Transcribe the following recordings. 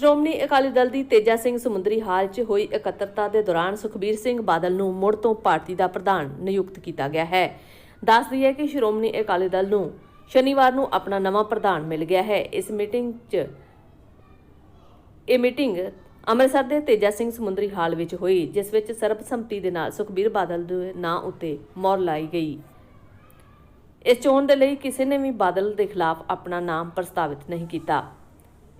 ਸ਼੍ਰੋਮਣੀ ਅਕਾਲੀ ਦਲ ਦੀ ਤੇਜਾ ਸਿੰਘ ਸਮੁੰਦਰੀ ਹਾਲ 'ਚ ਹੋਈ ਇਕੱਤਰਤਾ ਦੇ ਦੌਰਾਨ ਸੁਖਬੀਰ ਸਿੰਘ ਬਾਦਲ ਨੂੰ ਮੁੜ ਤੋਂ ਪਾਰਟੀ ਦਾ ਪ੍ਰਧਾਨ ਨਿਯੁਕਤ ਕੀਤਾ ਗਿਆ ਹੈ। ਦੱਸ ਦਈਏ ਕਿ ਸ਼੍ਰੋਮਣੀ ਅਕਾਲੀ ਦਲ ਨੂੰ ਸ਼ਨੀਵਾਰ ਨੂੰ ਆਪਣਾ ਨਵਾਂ ਪ੍ਰਧਾਨ ਮਿਲ ਗਿਆ ਹੈ। ਇਸ ਮੀਟਿੰਗ 'ਚ ਇਹ ਮੀਟਿੰਗ ਅੰਮ੍ਰਿਤਸਰ ਦੇ ਤੇਜਾ ਸਿੰਘ ਸਮੁੰਦਰੀ ਹਾਲ ਵਿੱਚ ਹੋਈ, ਜਿਸ ਵਿੱਚ ਸਰਬਸੰਮਤੀ ਦੇ ਨਾਲ ਸੁਖਬੀਰ ਬਾਦਲ ਦੇ ਨਾਂ ਉੱਤੇ ਮੋਹਰ ਲਾਈ ਗਈ। ਇਸ ਚੋਣ ਦੇ ਲਈ ਕਿਸੇ ਨੇ ਵੀ ਬਾਦਲ ਦੇ ਖਿਲਾਫ ਆਪਣਾ ਨਾਮ ਪ੍ਰਸਤਾਵਿਤ ਨਹੀਂ ਕੀਤਾ।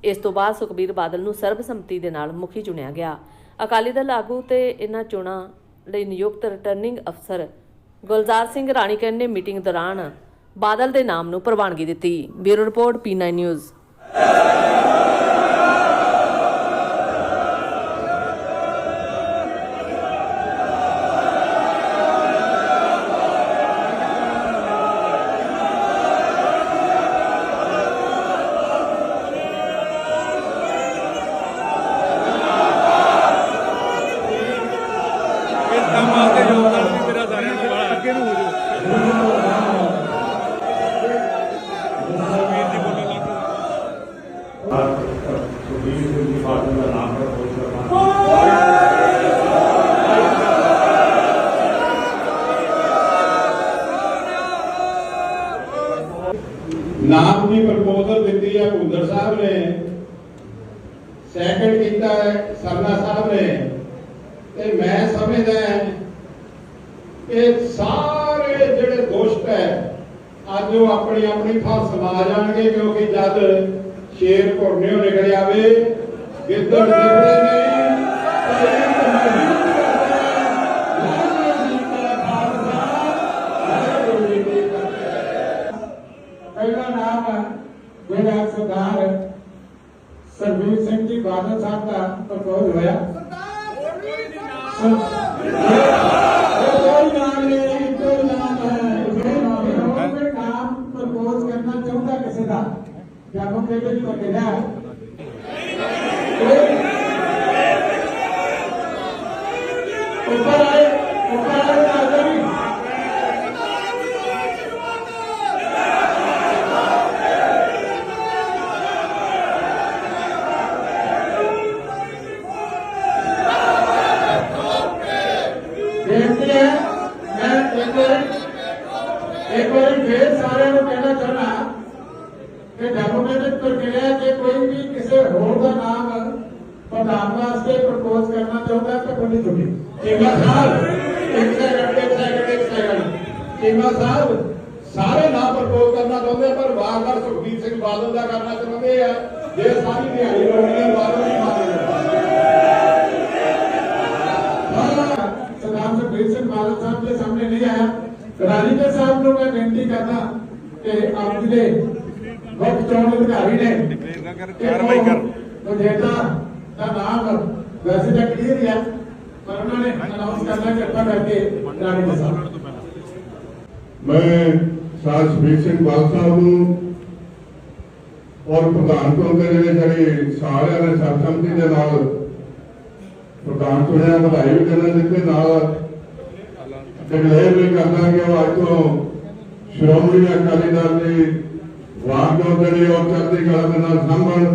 ਇਸ ਤੋਂ ਬਾਅਦ ਸੁਖਬੀਰ ਬਾਦਲ ਨੂੰ ਸਰਬਸੰਮਤੀ ਦੇ ਨਾਲ ਮੁਖੀ ਚੁਣਿਆ ਗਿਆ। ਅਕਾਲੀ ਦਲ ਆਗੂ ਤੇ ਇਹਨਾਂ ਚੋਣਾਂ ਲਈ ਨਿਯੁਕਤ ਰਿਟਰਨਿੰਗ ਅਫਸਰ ਗੁਲਜ਼ਾਰ ਸਿੰਘ ਰਾਣੀਕਰ ਨੇ ਮੀਟਿੰਗ ਦੌਰਾਨ ਬਾਦਲ ਦੇ ਨਾਮ ਨੂੰ ਪ੍ਰਵਾਨਗੀ ਦਿੱਤੀ। Bureau report P9 news. ਕੰਮ ਵਾਸਤੇ ਯੋਗਦਾਨ ਵੀ ਮੇਰਾ ਸਾਰਿਆਂ ਨੂੰ ਬੜਾ ਅੱਗੇ ਨੂੰ ਹੋ ਜਾਓ ਵੀਰ ਜੀ ਬੋਲਣ ਲੱਗ ਪਏ। ਨਾਮ ਦੀ ਪ੍ਰਪੋਜ਼ਲ ਦਿੱਤੀ ਹੈ ਭੁੰਦਰ ਸਾਹਿਬ ਨੇ ਸੈਕੰਡ ਕੀਤਾ ਹੈ, ਸਰਨਾ ਸਾਹਿਬ ਨੇ ਤੇ ਮੈਂ ਸਮਝਦਾ ਹਾਂ ਕਿ ਸਾਰੇ ਜਿਹੜੇ ਦੁਸ਼ਟ ਹੈ, ਅੱਜ ਉਹ ਆਪਣੀ ਆਪਣੀ ਥਾਂ ਸਮਾ ਜਾਣਗੇ ਕਿਉਂਕਿ ਜਦ ਸ਼ੇਰ ਘੁਰਨਿਓ ਨਿਕਲ ਆਵੇ, ਗਿੱਦੜ ਦਿਖਦੇ ਨਹੀਂ ਤੇ ਇੱਕ ਪਹਿਲਾ ਨਾਮ ਜਿਹੜਾ ਸਰਦਾਰ ਸਰਬੀਰ ਸਿੰਘ ਜੀ ਬਾਦਲ ਸਾਹਿਬ ਦਾ ਪ੍ਰਪੋਜ਼ ਹੋਇਆ। ਇਹ ਕੋਈ ਨਾਮ ਨਹੀਂ ਇਹ ਪ੍ਰਕਿਰਿਆ ਜੇ ਕੋਈ ਵੀ ਕਿਸੇ ਹੋਰ ਦਾ ਨਾਮ ਪ੍ਰਧਾਨ ਵਾਸਤੇ ਪ੍ਰਪੋਜ਼ ਕਰਨਾ ਚਾਹੁੰਦਾ ਤਾਂ ਕੋਈ ਚੁਣੀ ਚੀਮਾ ਸਾਹਿਬ। ਇੱਕ ਸੈਕਿੰਡ ਇੱਕ ਸੈਕਿੰਡ ਇੱਕ ਸੈਕਿੰਡ ਚੀਮਾ ਸਾਹਿਬ ਸਾਰੇ ਨਾਮ ਪ੍ਰਪੋਜ਼ ਕਰਨਾ ਚਾਹੁੰਦੇ ਪਰ ਵਾਰ-ਵਾਰ ਸੁਖਬੀਰ ਸਿੰਘ ਬਾਦਲ ਦਾ ਕਰਨਾ ਚਾਹੁੰਦੇ ਆ। ਜੇ ਸਾਰੀ ਦਿਹਾੜੀ ਹੈ ਬਾਦਲ ਨਹੀਂ ਮਾਰਦੇ ਸਰਦਾਰ ਸੁਖਬੀਰ ਸਿੰਘ ਬਾਦਲ ਸਾਹਿਬ ਦੇ ਸਾਹਮਣੇ ਨਹੀਂ ਆਇਆ। ਰਾਜੀਦਰ ਸਾਹਿਬ ਨੂੰ ਮੈਂ ਬੇਨਤੀ ਕਰਦਾ ਕਿ ਆਪ ਜੀ ਦੇ ਮੁੱਖ ਚੋਣ ਅਧਿਕਾਰੀ ਨੇ। ਕਰ ਕਾਰਵਾਈ ਕਰ। ਵਿਜੇਤਾ ਦਾ ਨਾਮ ਵੈਸੇ ਤਾਂ ਕਲੀਅਰ ਹੀ ਹੈ ਪਰ ਉਹਨਾਂ ਨੇ ਅਨਾਉਂਸ ਕਰਨਾ ਕਿਰਪਾ ਕਰਕੇ ਰਾਜੀਦਰ ਸਾਹਿਬ ਮੈਂ ਸਾਧ ਸੁਖਬੀਰ ਸਿੰਘ ਬਾਲ ਸਾਹਿਬ ਨੂੰ ਔਰ ਪ੍ਰਧਾਨ ਚੁਣ ਦੇ ਜਿਹੜੇ ਜਿਹੜੇ ਸਾਰਿਆਂ ਨੇ ਸਰਬਸੰਮਤੀ ਦੇ ਨਾਲ ਪ੍ਰਧਾਨ ਚੁਣਿਆ ਵਧਾਈ ਵੀ ਦੇਣਾ ਜਿੱਤੇ ਨਾਲ ਡਿਕਲੇਅਰ ਵੀ ਕਰਦਾ ਕਿ ਉਹ ਅੱਜ ਤੋਂ ਸ਼੍ਰੋਮਣੀ ਅਕਾਲੀ ਦਲ ਦੀ ਵਾਹਿਗੁਰੂ ਦੇ ਔਰ ਚੜ੍ਹਦੀ ਕਲਾ ਨਾਲ ਸੰਭਲ